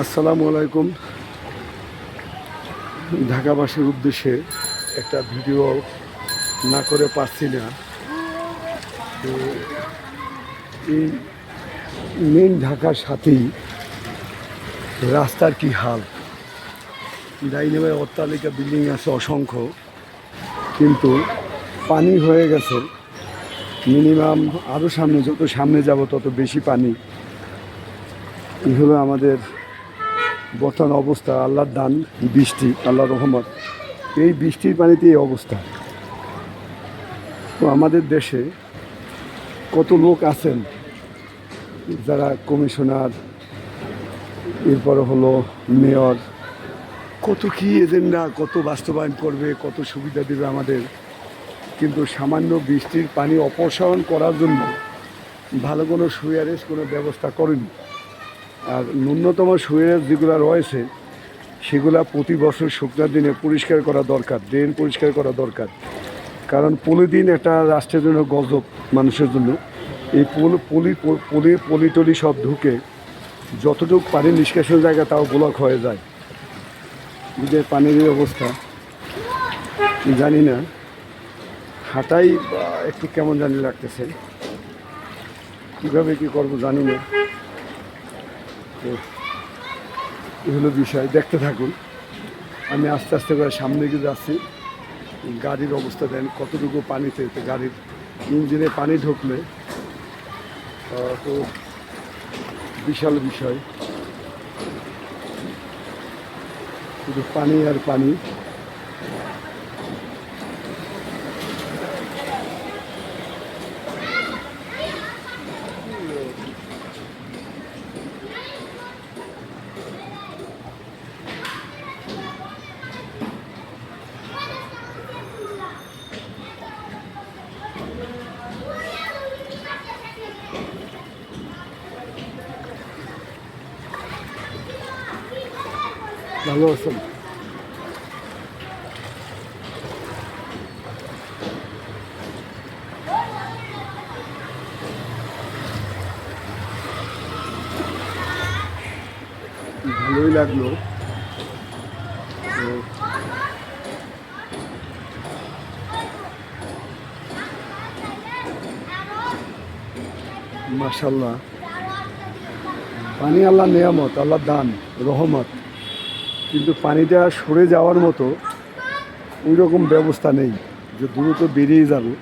আসসালামু আলাইকুম। ঢাকাবাসীর উদ্দেশ্যে একটা ভিডিও না করে পারছি না। এই মেন ঢাকার সাথেই রাস্তার কি হাল? ডাইনেমে অট্টালিকা, বিল্ডিং আছে অসংখ্য, কিন্তু পানি হয়ে গেছে। মিনিমাম আরও সামনে, যত সামনে যাব, তত বেশি পানি। এই হলো আমাদের বর্তমান অবস্থা, আল্লাহর দান, বৃষ্টি আল্লাহ রহমত, এই বৃষ্টির পানিতে এই অবস্থা। তো আমাদের দেশে কত লোক আছেন? যারা কমিশনার, এরপরে হলো মেয়র, কত কি এজেন্ডা, কত বাস্তবায়ন করবে, কত সুবিধা দেবে আমাদের। কিন্তু সামান্য বৃষ্টির পানি অপসারণ করার জন্য ভালো কোনো সুয়ারেজ কোনো ব্যবস্থা করেনি। আর ন্যূনতম সুয়ারেজ যেগুলো রয়েছে, সেগুলো প্রতি বছর শুকনার দিনে পরিষ্কার করা দরকার, ড্রেন পরিষ্কার করা দরকার। কারণ পলিদিন একটা রাষ্ট্রের জন্য গজব, মানুষের জন্য। এই পলি পলি পলি পলিটলি সব ঢুকে যতটুকু পানি নিষ্কাশন জায়গা, তাও ব্লক হয়ে যায়। যে পানির অবস্থা, জানি না। হাঁটাই একটু কেমন জানি লাগতেছে। কীভাবে কী করব জানি না। তো এই হলো বিষয়, দেখতে থাকুন। আমি আস্তে আস্তে করে সামনে গিয়ে যাচ্ছি। গাড়ির অবস্থা দেন কতটুকু পানি চাইতে গাড়ির ইঞ্জিনে পানি ঢুকলে তো বিশাল বিষয়। শুধু পানি আর পানি। ভালো আছেন? ভালোই লাগল। তো মাশাল্লাহ পানি আল্লাহ নিয়ামত আল্লাহ দান রহমত। কিন্তু পানিটা সরে যাওয়ার মতো ওই রকম ব্যবস্থা নেই, যে দ্রুত বেরিয়ে যাবে।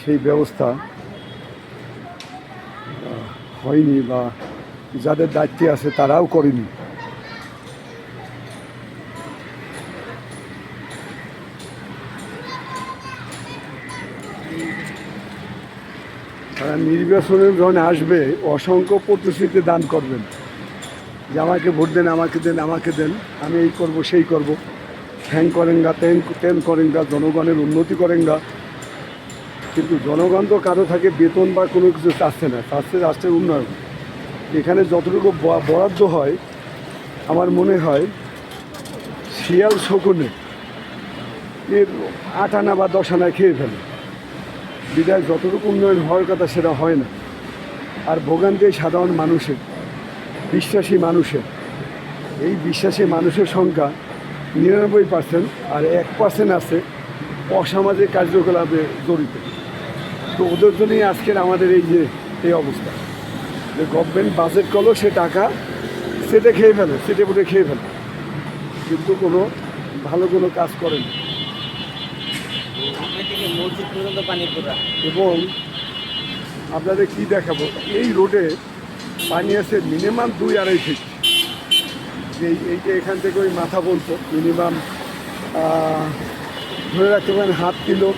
সেই ব্যবস্থা হয়নি বা যাদের দায়িত্বে আছে তারাও করেনি। তারা নির্বাচনে যখন আসবে, অসংখ্য প্রতিশ্রুতি দান করবেন। যে আমাকে ভোট দেন, আমাকে দেন আমাকে দেন, আমি এই করব, সেই করব। হ্যাং করেন গা তেন তেন করেন গা জনগণের উন্নতি করেন গা কিন্তু জনগণ তো কারও থাকে বেতন বা কোনো কিছু চাচ্ছে না, চাচ্ছে রাষ্ট্রের উন্নয়ন। এখানে যতটুকু বরাদ্দ হয়, আমার মনে হয় শিয়াল শকুনে এর আট আনা বা দশ আনা খেয়ে ফেলে। বিদায় যতটুকু উন্নয়ন হওয়ার কথা সেটা হয় না। আর ভোগান্তি সাধারণ মানুষের। বিশ্বাসী মানুষের। এই বিশ্বাসী মানুষের সংখ্যা নিরানব্বই পার্সেন্ট আর এক পার্সেন্ট আছে অসামাজিক কার্যকলাপে জড়িত। তো ওদের জন্যই আজকের আমাদের এই যে, এই অবস্থা। যে গভর্নমেন্ট বাজেট করল, সে টাকা সেটে খেয়ে ফেলে, সেটে পুটে খেয়ে ফেলে। কিন্তু কোনো ভালো কোনো কাজ করে না। সামনে থেকে মসজিদ পর্যন্ত পানি পুরা এবং আপনাদের কি দেখাবো? এই রোডে পানি আছে মিনিমাম দুই আড়াই ফিট এই এইটা এখান থেকে ওই মাথা বলতো মিনিমাম ধরে রাখতে পারেন হাফ কিলো।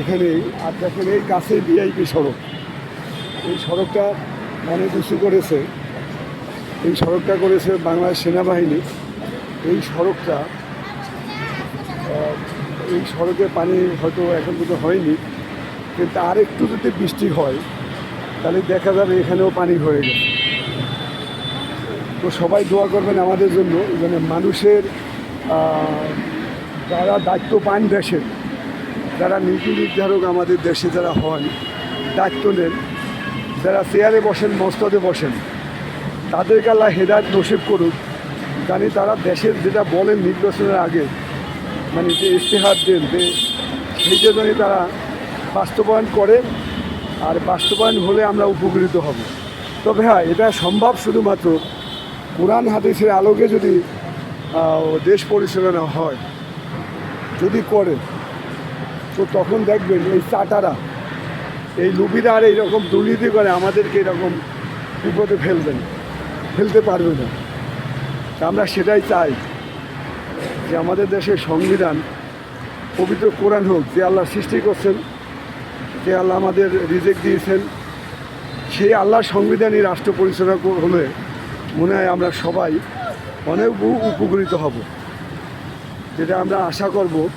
এখানে আর দেখেন এই কাছে ভিআইপি সড়ক। এই সড়কটা অনেক উঁচু করেছে। এই সড়কটা করেছে বাংলাদেশ সেনাবাহিনী। এই সড়কটা এই সড়কে পানি হয়তো এখন পর্যন্ত হয়নি। কিন্তু আর একটু যদি বৃষ্টি হয় তাহলে দেখা যাবে এখানেও পানি ভরে গেছে। তো সবাই দোয়া করবেন আমাদের জন্য মানে মানুষের যারা দায়িত্ব পান দেশের যারা নীতি নির্ধারক আমাদের দেশে যারা হন, দায়িত্ব নেন, যারা চেয়ারে বসেন মস্তদে বসেন, তাদেরকে আল্লাহ হেদায়ত নসিব করুক, জানি তারা দেশের যেটা বলেন নির্বাচনের আগে মানে যে ইশতেহার দেন, যে সেইটা জানি তারা বাস্তবায়ন করে আর বাস্তবায়ন হলে আমরা উপকৃত হব। তবে হ্যাঁ এটা সম্ভব শুধুমাত্র কোরআন হাদিসের আলোকে যদি দেশ পরিচালনা হয়, যদি করে, তো তখন দেখবেন এই চাটারা, এই লুবিরা আর এইরকম দুর্নীতি করে আমাদেরকে এরকম বিপদে ফেলবেন, ফেলতে পারবে না। আমরা সেটাই চাই যে আমাদের দেশের সংবিধান, পবিত্র কোরআন হোক, যে আল্লাহ সৃষ্টি করছেন যে আল্লাহ আমাদের রিজেক্ট দিয়েছেন সেই আল্লাহর সংবিধানই রাষ্ট্র পরিচালনা হলে মনে হয় আমরা সবাই অনেক উপকৃত হব। যেটা আমরা আশা করব,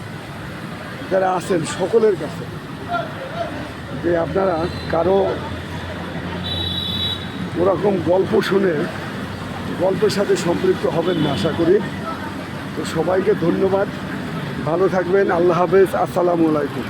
যারা আছেন সকলের কাছে, যে আপনারা কারও ওরকম গল্প শুনে গল্পের সাথে সম্পৃক্ত হবেন না, আশা করি। তো সবাইকে ধন্যবাদ। ভালো থাকবেন। আল্লাহ হাফেজ। আসসালামু আলাইকুম।